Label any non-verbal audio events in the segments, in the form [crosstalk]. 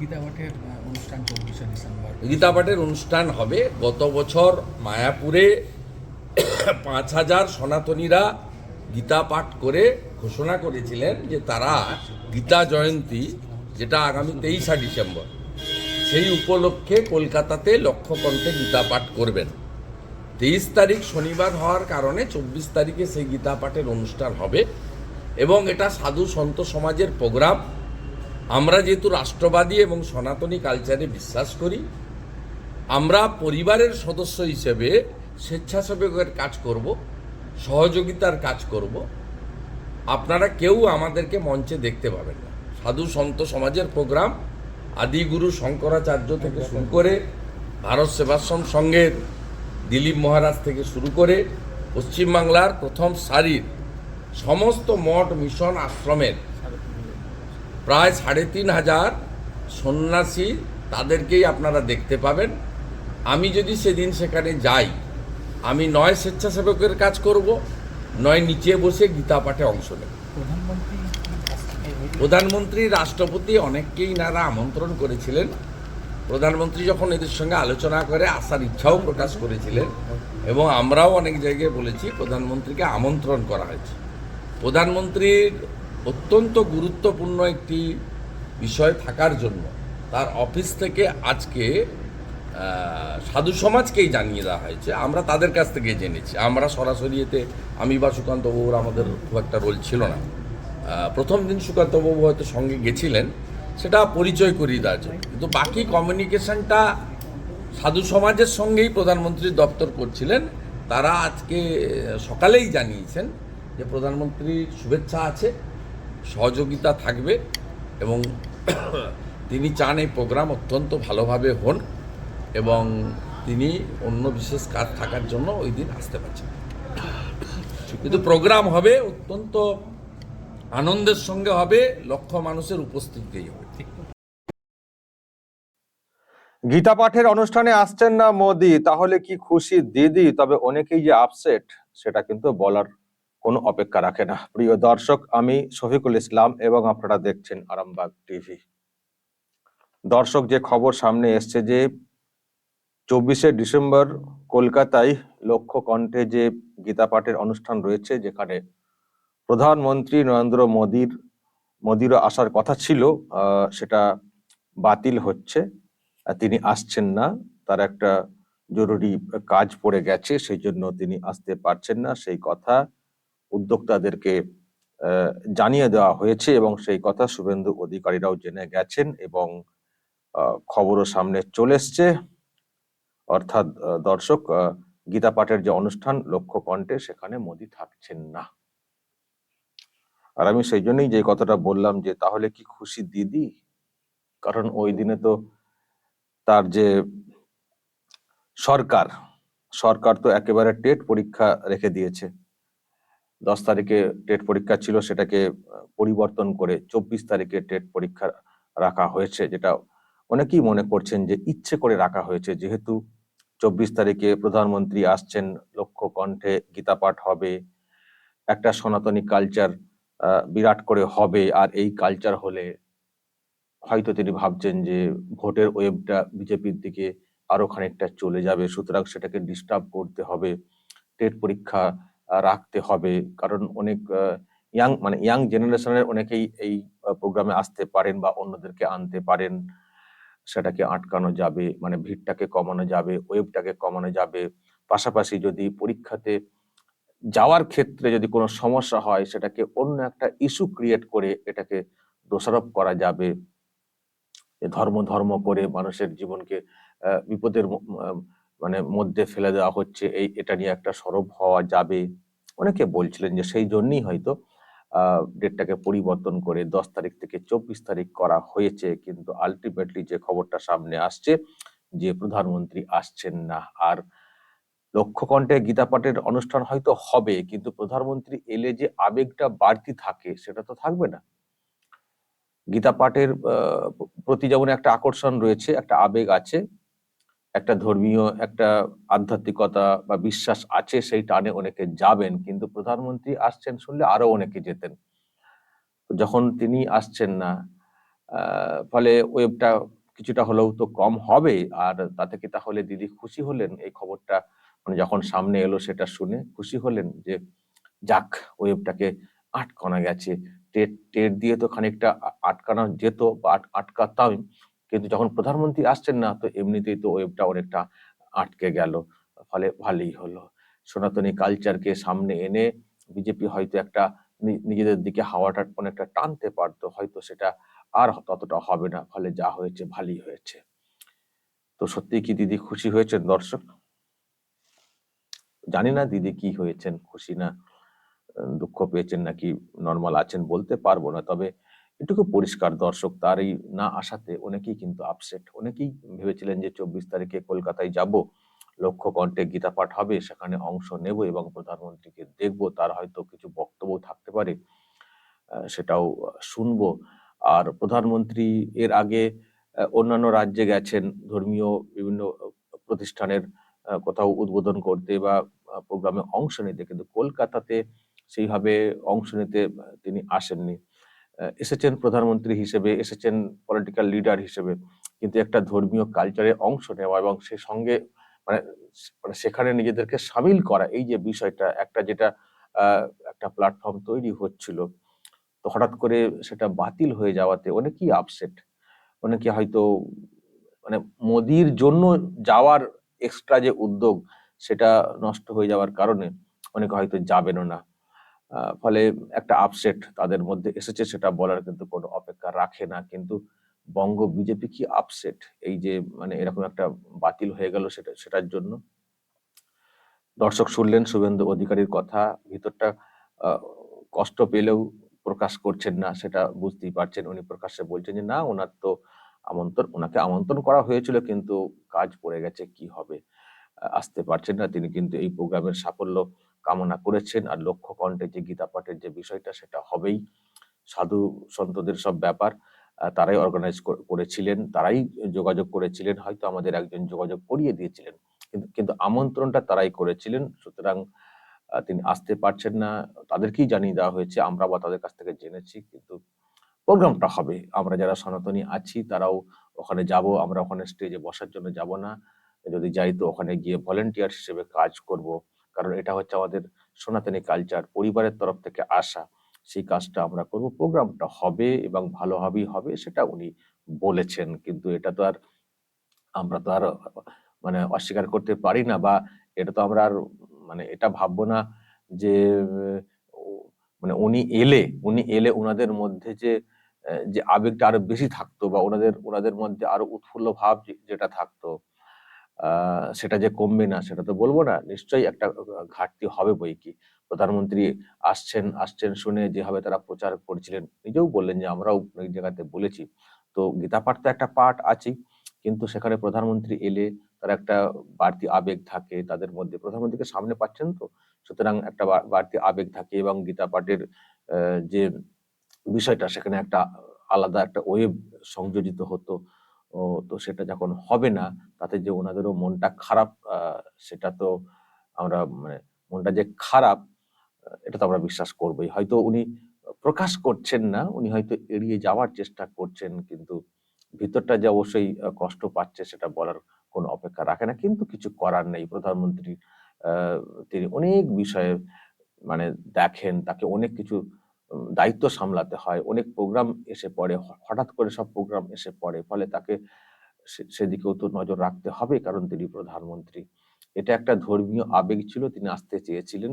গীতা পাঠের অনুষ্ঠান চব্বিশে ডিসেম্বর গীতা অনুষ্ঠান হবে। গত বছর মায়াপুরে [coughs] পাঁচ হাজার সনাতনীরা গীতা পাঠ করে ঘোষণা করেছিলেন যে তারা গীতা জয়ন্তী, যেটা আগামী তেইশা ডিসেম্বর, সেই উপলক্ষে কলকাতাতে লক্ষ্যকণ্ঠে গীতা পাঠ করবেন। তেইশ তারিখ শনিবার হওয়ার কারণে চব্বিশ তারিখে সেই গীতা পাঠের অনুষ্ঠান হবে এবং এটা সাধু সন্ত সমাজের প্রোগ্রাম। আমরা যেহেতু রাষ্ট্রবাদী এবং সনাতনী কালচারে বিশ্বাস করি, আমরা পরিবারের সদস্য হিসেবে স্বেচ্ছাসেবকের কাজ করব, সহযোগিতার কাজ করব। আপনারা কেউ আমাদেরকে মঞ্চে দেখতে পাবেন না। সাধু সন্ত সমাজের প্রোগ্রাম, আদিগুরু শঙ্করাচার্য থেকে শুরু করে ভারত সেবাশ্রম সংঘের দিলীপ মহারাজ থেকে শুরু করে পশ্চিমবাংলার প্রথম সারির সমস্ত মঠ, মিশন, আশ্রমের প্রায় সাড়ে তিন হাজার সন্ন্যাসী তাদেরকেই আপনারা দেখতে পাবেন। আমি যদি সেদিন সেখানে যাই আমি নয় স্বেচ্ছাসেবকের কাজ করব নয় নিচে বসে গীতা পাঠে অংশ নেব। প্রধানমন্ত্রী রাষ্ট্রপতি অনেককেই নারা আমন্ত্রণ করেছিলেন। প্রধানমন্ত্রী যখন এদের সঙ্গে আলোচনা করে আসার ইচ্ছাও প্রকাশ করেছিলেন এবং আমরাও অনেক জায়গায় বলেছি প্রধানমন্ত্রীকে আমন্ত্রণ করা হয়েছে। প্রধানমন্ত্রীর অত্যন্ত গুরুত্বপূর্ণ একটি বিষয় থাকার জন্য। তার অফিস থেকে আজকে সাধু সমাজকেই জানিয়ে দেওয়া হয়েছে। আমরা তাদের কাছ থেকে জেনেছি। আমরা সরাসরি এতে আমি বা সুকান্ত বাবুর আমাদের খুব একটা রোল ছিল না। প্রথম দিন সুকান্তবাবু হয়তো সঙ্গে গেছিলেন, সেটা পরিচয় করিয়ে দেওয়া জন্য কিন্তু বাকি কমিউনিকেশনটা সাধু সমাজের সঙ্গেই প্রধানমন্ত্রীর দপ্তর করছিলেন। তারা আজকে সকালেই জানিয়েছেন যে প্রধানমন্ত্রীর শুভেচ্ছা আছে। সহযোগিতা থাকবে এবং তিনি চান এই প্রোগ্রাম অত্যন্ত ভালোভাবে হন এবং তিনি অন্য বিশেষ কাজ থাকার জন্য ওই দিন আসতে পারছেন। কিন্তু প্রোগ্রাম হবে, অত্যন্ত আনন্দের সঙ্গে হবে, লক্ষ মানুষের উপস্থিতিতেই হবে। গীতা পাঠের অনুষ্ঠানে আসছেন না মোদি, তাহলে কি খুশি দিদি? তবে অনেকেই যে আপসেট সেটা কিন্তু বলার কোনো অপেক্ষা রাখে না। প্রিয় দর্শক, আমি শফিকুল ইসলাম এবং আপনারা দেখছেন আরামবাগ টিভি। দর্শক, যে খবর সামনে এসছে যে চব্বিশে ডিসেম্বর কলকাতায় লক্ষ্য কণ্ঠে যে গীতা পাঠের অনুষ্ঠান রয়েছে, যেখানে প্রধানমন্ত্রী নরেন্দ্র মোদীর, মোদিরও আসার কথা ছিল সেটা বাতিল হচ্ছে তিনি আসছেন না। তার একটা জরুরি কাজ পড়ে গেছে, সেই জন্য তিনি আসতে পারছেন না, সেই কথা। উদ্যোক্তাদেরকে জানিয়ে দেওয়া হয়েছে এবং সেই কথা শুভেন্দু অধিকারীরাও জেনে গেছেন এবং খবরও সামনে চলে এসছে। অর্থাৎ দর্শক গীতা পাঠের যে অনুষ্ঠান লক্ষ্য কণ্ঠে সেখানে মোদি থাকছেন না। আর আমি সেই জন্যই যে কথাটা বললাম যে, তাহলে কি খুশি দিদি? কারণ ওই দিনে তো তার যে সরকার সরকার তো একেবারে টেট পরীক্ষা রেখে দিয়েছে। দশ তারিখে টেট পরীক্ষা ছিল, সেটাকে পরিবর্তন করে চব্বিশ তারিখে টেট পরীক্ষা রাখা হয়েছে, যেটা অনেকেই মনে করছেন যে ইচ্ছে করে রাখা হয়েছে। যেহেতু চব্বিশ তারিখে প্রধানমন্ত্রী আসছেন, লক্ষ্য কণ্ঠে গীতা পাঠ হবে, একটা সনাতনী কালচার বিরাট করে হবে, আর এই কালচার হলে হয়তো তিনি ভাবছেন যে ভোটের ওয়েবটা বিজেপির দিকে আরও খানিকটা চলে যাবে, সুতরাং সেটাকে ডিস্টার্ব করতে হবে। টেট পরীক্ষা রাখতে হবে। কারণ অনেক ইয়াং মানে ইয়াং জেনারেশনের অনেকেই এই প্রোগ্রামে আসতে পারেন বা অন্যদেরকে আনতে পারেন। সেটাকে আটকানো যাবে মানে ভিড়টাকে কমানো যাবে, ওয়েবটাকে কমানো যাবে। পাশাপাশি যদি পরীক্ষাতে যাওয়ার ক্ষেত্রে যদি কোনো সমস্যা হয়, সেটাকে অন্য একটা ইস্যু ক্রিয়েট করে এটাকে দোষারোপ করা যাবে। ধর্ম ধর্ম করে মানুষের জীবনকে বিপদের মানে মধ্যে ফেলে দেওয়া হচ্ছে। এই, এটা নিয়ে একটা সরব হওয়া যাবে। অনেকে বলছিলেন যে সেই জন্যই হয়তো ডেটটাকে পরিবর্তন করে দশ তারিখ থেকে চব্বিশ তারিখ করা হয়েছে, কিন্তু আলটিমেটলি যে খবরটা সামনে আসছে, যে প্রধানমন্ত্রী আসছেন না। আর লক্ষ্যকণ্ঠে গীতা পাঠের অনুষ্ঠান হয়তো হবে, কিন্তু প্রধানমন্ত্রী এলে যে আবেগটা বাড়তি থাকে, সেটা তো থাকবে না। গীতা পাঠের প্রতি যেমন একটা আকর্ষণ রয়েছে, একটা আবেগ আছে একটা ধর্মীয় একটা আধ্যাত্মিকতা বা বিশ্বাস আছে, সেই টানে অনেকে যাবেন। কিন্তু প্রধানমন্ত্রী আসছেন শুনলে আরও অনেকে যেতেন। যখন তিনি আসছেন না ফলে ওয়েবটা কিছুটা হলেও তো কম হবে। আর তাতে কি তাহলে দিদি খুশি হলেন? এই খবরটা মানে যখন সামনে এলো সেটা শুনে খুশি হলেন যে, যাক, ওয়েবটাকে আটকানো গেছে। টেট টেট দিয়ে তো খানিকটা আটকানো যেত বা আটকাতাম। কিন্তু যখন প্রধানমন্ত্রী আসছেন না, তো এমনিতেই তো ওয়েবটা অনেকটা আটকে গেল। ফলে ভালোই হলো। সনাতনী কালচারকে সামনে এনে বিজেপি হয়তো একটা নিজেদের দিকে হাওয়াটা অনেকটা টানতে পারতো, হয়তো সেটা আর ততটা হবে না। ফলে যা হয়েছে, ভালোই হয়েছে। তো সত্যি কি দিদি খুশি হয়েছেন, দর্শক? জানি না দিদি কি হয়েছেন, খুশি না, দুঃখ পেয়েছেন নাকি নর্মাল আছেন বলতে পারব না। তবে এটুকু পরিষ্কার দর্শক তার এই না আসাতে অনেকেই কিন্তু আপসেট অনেকেই ভেবেছিলেন যে চব্বিশ তারিখে কলকাতায় যাব, লক্ষ্য কণ্ঠে গীতা পাঠ হবে, সেখানে অংশ নেব এবং প্রধানমন্ত্রীকে দেখব, তার হয়তো কিছু বক্তব্য থাকতে পারে সেটাও শুনব। আর প্রধানমন্ত্রী এর আগে অন্যান্য রাজ্যে গেছেন, ধর্মীয় বিভিন্ন প্রতিষ্ঠানের কোথাও উদ্বোধন করতে বা প্রোগ্রামে অংশ নিতে, কিন্তু কলকাতাতে সেইভাবে অংশ নিতে তিনি আসেননি। এসেছেন প্রধানমন্ত্রী হিসেবে, এসেছেন পলিটিক্যাল লিডার হিসেবে। কিন্তু একটা ধর্মীয় কালচারে অংশ নেওয়া এবং সে সঙ্গে মানে মানে সেখানে নিজেদেরকে সামিল করা, এই যে বিষয়টা, একটা যেটা একটা প্ল্যাটফর্ম তৈরি হচ্ছিল, তো হঠাৎ করে সেটা বাতিল হয়ে যাওয়াতে অনেকেই আপসেট অনেকে হয়তো মানে মোদির জন্য যাওয়ার এক্সট্রা যে উদ্যোগ, সেটা নষ্ট হয়ে যাওয়ার কারণে অনেকে হয়তো যাবেনও না। ফলে একটা আপসেট তাদের মধ্যে এসেছে, সেটা বলার কিন্তু কোনো অপেক্ষা রাখে না। কিন্তু বঙ্গ বিজেপি কি আপসেট এই যে মানে এরকম একটা বাতিল হয়ে গেল সেটা, সেটার জন্য। দর্শক শুনলেন শুভেন্দু অধিকারীর কথা, ভিতরটা কষ্ট পেলেও প্রকাশ করছেন না, সেটা বুঝতেই পারছেন। উনি প্রকাশ্যে বলছেন যে, না, ওনার তো আমন্ত্রণ, ওনাকে আমন্ত্রণ করা হয়েছিল, কিন্তু কাজ পড়ে গেছে, কি হবে? আসতে পারছেন না। তিনি কিন্তু এই প্রোগ্রামের সাফল্য কামনা করেছেন আর লক্ষ্য কণ্ঠে যে গীতা পাঠের যে বিষয়টা, সেটা হবেই। সাধু সন্তদের সব ব্যাপার তারাই অর্গানাইজ করেছিলেন, তারাই যোগাযোগ করেছিলেন, হয়তো আমাদের একজন যোগাযোগ করিয়ে দিয়েছিলেন। কিন্তু কিন্তু আমন্ত্রণটা তারাই করেছিলেন। সুতরাং তিনি আসতে পারছেন না। তাদেরকেই জানিয়ে দেওয়া হয়েছে, আমরা বা তাদের কাছ থেকে জেনেছি, কিন্তু প্রোগ্রামটা হবে। আমরা যারা সনাতনী আছি, তারাও ওখানে যাব, আমরা ওখানে স্টেজে বসার জন্য যাব না। যদি যাই তো ওখানে গিয়ে ভলেন্টিয়ার হিসেবে কাজ করব। কারণ এটা হচ্ছে আমাদের সনাতনী কালচার পরিবারের তরফ থেকে আসা। সেই কাজটা আমরা করব। প্রোগ্রামটা হবে এবং ভালোভাবেই হবে সেটা উনি বলেছেন। কিন্তু এটা তো আর আমরা তো আর মানে অস্বীকার করতে পারি না বা এটা তো আমরা আর মানে এটা ভাববো না যে মানে উনি এলে উনি এলে ওনাদের মধ্যে যে যে আবেগটা আরও বেশি থাকতো বা ওনাদের ওনাদের মধ্যে আরও উৎফুল্ল ভাব যেটা থাকতো। সেটা যে কমবে না, সেটা তো বলব না। নিশ্চয়ই একটা ঘাটতি হবে বই কি। প্রধানমন্ত্রী আসছেন আসছেন শুনে যেভাবে তারা প্রচার করছিলেন, নিজেও বললেন যে আমরাও অনেক জায়গাতে বলেছি। তো গীতা পাঠ তো একটা পাঠ আছেই, কিন্তু সেখানে প্রধানমন্ত্রী এলে তার একটা বাড়তি আবেগ থাকে তাদের মধ্যে। প্রধানমন্ত্রীকে সামনে পাচ্ছেন তো, সুতরাং একটা বাড়তি আবেগ থাকে এবং গীতা পাঠের যে বিষয়টা সেখানে একটা আলাদা একটা ওয়েব সংযোজিত হতো। ও তো সেটা যখন হবে না, তাতে যে ওনাদেরও মনটা খারাপ সেটা তো আমরা মানে মনটা যে খারাপ এটা তো আমরা বিশ্বাস করবোই। হয়তো উনি প্রকাশ করছেন না, উনি হয়তো এড়িয়ে যাওয়ার চেষ্টা করছেন, কিন্তু ভিতরটা যে অবশ্যই কষ্ট পাচ্ছে সেটা বলার কোনো অপেক্ষা রাখে না। কিন্তু কিছু করার নেই। প্রধানমন্ত্রী তিনি অনেক বিষয়ে মানে দেখেন, তাকে অনেক কিছু দায়িত্ব সামলাতে হয়। অনেক প্রোগ্রাম এসে পড়ে হঠাৎ করে সব প্রোগ্রাম এসে পড়ে, ফলে তাকে সেদিকেও তো নজর রাখতে হবে, কারণ তিনি প্রধানমন্ত্রী। এটা একটা ধর্মীয় আবেগ ছিল, তিনি আসতে চেয়েছিলেন।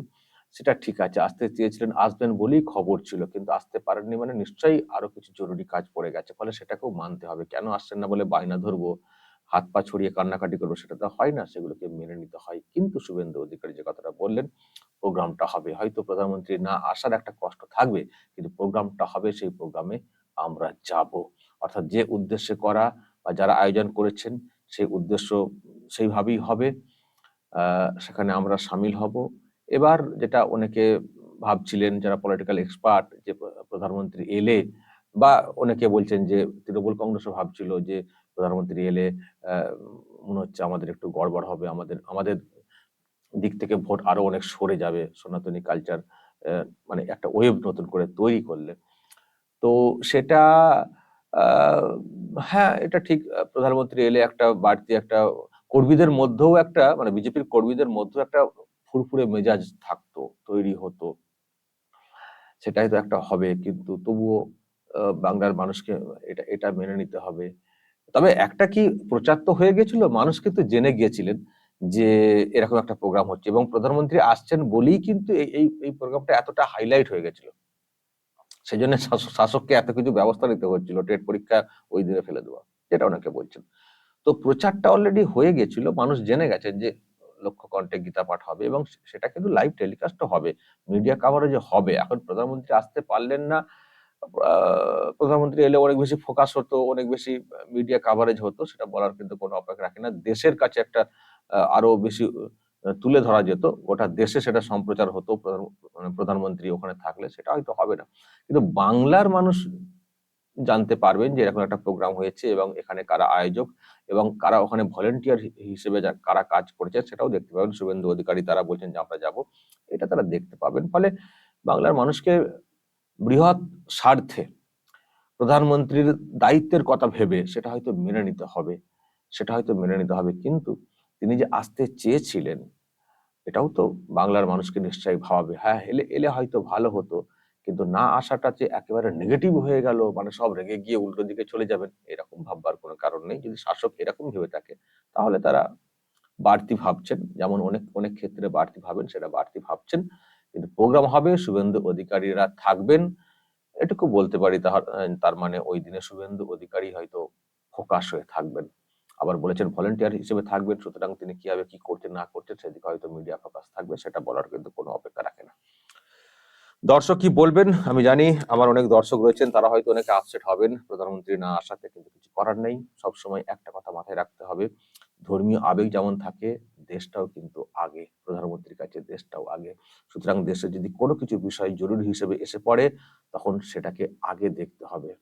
সেটা ঠিক আছে, আসতে চেয়েছিলেন, আসবেন বলেই খবর ছিল, কিন্তু আসতে পারেননি মানে নিশ্চয়ই আরও কিছু জরুরি কাজ পড়ে গেছে, ফলে সেটাকেও মানতে হবে। কেন আসছেন না বলে বায়না ধরবো? হাত পা ছড়িয়ে কান্নাকাটি করব সেটা তো হয় না, সেগুলোকে মেনে নিতে হয়। কিন্তু শুভেন্দু অধিকারী যে কথাটা বললেন, প্রোগ্রামটা হবে। হয়তো প্রধানমন্ত্রী না আসার একটা কষ্ট থাকবে, কিন্তু প্রোগ্রামটা হবে, সেই প্রোগ্রামে আমরা যাব। অর্থাৎ যে উদ্দেশ্যে করা বা যারা আয়োজন করেছেন, সেই উদ্দেশ্য সেইভাবেই হবে। সেখানে আমরা সামিল হব। এবার যেটা অনেকে ভাবছিলেন, যারা পলিটিক্যাল এক্সপার্ট যে প্রধানমন্ত্রী এলে বা অনেকে বলছেন যে তৃণমূল কংগ্রেসও ভাবছিল যে প্রধানমন্ত্রী এলে মনে হচ্ছে আমাদের একটু গড়বড় হবে, আমাদের আমাদের দিক থেকে ভোট আরও অনেক সরে যাবে সনাতনী কালচার মানে একটা ওয়েব নতুন করে তৈরি করলে। তো সেটা হ্যাঁ এটা ঠিক, প্রধানমন্ত্রী এলে একটা বাড়তি একটা কর্মীদের মধ্যেও একটা মানে বিজেপির কর্মীদের মধ্যেও একটা ফুরফুরে মেজাজ থাকতো, তৈরি হতো। সেটাই তো একটা হবে, কিন্তু তবুও বাংলার মানুষকে এটা এটা মেনে নিতে হবে। তবে একটা কি প্রচার তো হয়ে গেছিল, মানুষ কিন্তু জেনে গিয়েছিলেন যে এরকম একটা প্রোগ্রাম হচ্ছে এবং প্রধানমন্ত্রী আসছেন বলেই কিন্তু এই এই প্রোগ্রামটা এতটা হাইলাইট হয়ে গেছিল। সেই জন্য শাসক- শাসককে এত কিছু ব্যবস্থা নিতে হচ্ছিল, টেট পরীক্ষা ওই দিনে ফেলে দেওয়া, যেটা অনেকে বলছেন। তো প্রচারটা অলরেডি হয়ে গেছিল, মানুষ জেনে গেছেন যে লক্ষ্য কণ্ঠে গীতা পাঠ হবে এবং সেটা কিন্তু লাইভ টেলিকাস্টও হবে মিডিয়া কাভারেজে হবে। এখন প্রধানমন্ত্রী আসতে পারলেন না প্রধানমন্ত্রী এলে অনেক বেশি ফোকাস হতো, অনেক বেশি মিডিয়া কাভারেজ হতো, সেটা বলার কিন্তু কোনো অপেক্ষা রাখে না। দেশের কাছে একটা আরও বেশি তুলে ধরা যেত। গোটা দেশে সেটা সম্প্রচার হতো মানে প্রধানমন্ত্রী ওখানে থাকলে, সেটা হয়তো হবে না। কিন্তু বাংলার মানুষ জানতে পারবেন যে এরকম একটা প্রোগ্রাম হয়েছে এবং এখানে কারা আয়োজক এবং কারা ওখানে ভলেন্টিয়ার হিসেবে কারা কাজ করেছে, সেটাও দেখতে পাবেন। শুভেন্দু অধিকারী তারা বলছেন যে আমরা যাব। এটা তারা দেখতে পাবেন। ফলে বাংলার মানুষকে বৃহৎ স্বার্থে প্রধানমন্ত্রীর দায়িত্বের কথা ভেবে সেটা হয়তো মেনে নিতে হবে, সেটা হয়তো মেনে নিতে হবে। কিন্তু তিনি যে আসতে চেয়েছিলেন, এটাও তো বাংলার মানুষকে নিশ্চয়ই ভাবাবে। হ্যাঁ এলে এলে হয়তো ভালো হতো, কিন্তু না আসাটা যে একেবারে নেগেটিভ হয়ে গেল মানে সব রেগে গিয়ে উল্টো দিকে চলে যাবেন, এরকম ভাববার কোনো কারণ নেই। যদি শাসক এরকম ভেবে থাকে, তাহলে তারা বাড়তি ভাবছেন। যেমন অনেক অনেক ক্ষেত্রে বাড়তি ভাবেন, সেটা বাড়তি ভাবছেন। কিন্তু প্রোগ্রাম হবে, শুভেন্দু অধিকারীরা থাকবেন। এটুকু বলতে পারি তাহার, তার মানে ওই দিনে শুভেন্দু অধিকারী হয়তো ফোকাস হয়ে থাকবেন। আবার বলেছেন ভলেন্টিয়ার হিসেবে থাকবেন, সুতরাং তিনি কীভাবে কি করছেন না করতে সেদিকে হয়তো মিডিয়া ফোকাস থাকবে, সেটা বলার কিন্তু কোনো অপেক্ষা রাখে না। দর্শক কি বলবেন? আমি জানি আমার অনেক দর্শক রয়েছেন, তারা হয়তো অনেকে আপসেট হবেন প্রধানমন্ত্রী না আসাতে কিন্তু কিছু করার নেই। সবসময় একটা কথা মাথায় রাখতে হবে। ধর্মীয় আবেগ যেমন থাকে, দেশটাও কিন্তু আগে, প্রধানমন্ত্রীর কাছে দেশটাও আগে। সুতরাং দেশে যদি কোনো কিছু বিষয় জরুরি হিসেবে এসে পড়ে, তখন সেটাকে আগে দেখতে হবে।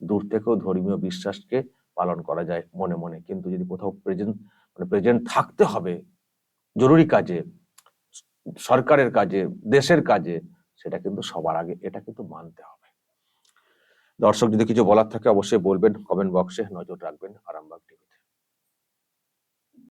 দূর থেকেও ধর্মীয় বিশ্বাসকে পালন করা যায় মনে মনে। কিন্তু যদি কোথাও প্রেজেন্ট মানে প্রেজেন্ট থাকতে হবে, জরুরি কাজে, সরকারের কাজে, দেশের কাজে, সেটা কিন্তু সবার আগে, এটা কিন্তু মানতে হবে। দর্শক, যদি কিছু বলার থাকে অবশ্যই বলবেন কমেন্ট বক্সে নজর রাখবেন, আরামবাগ টিভিতে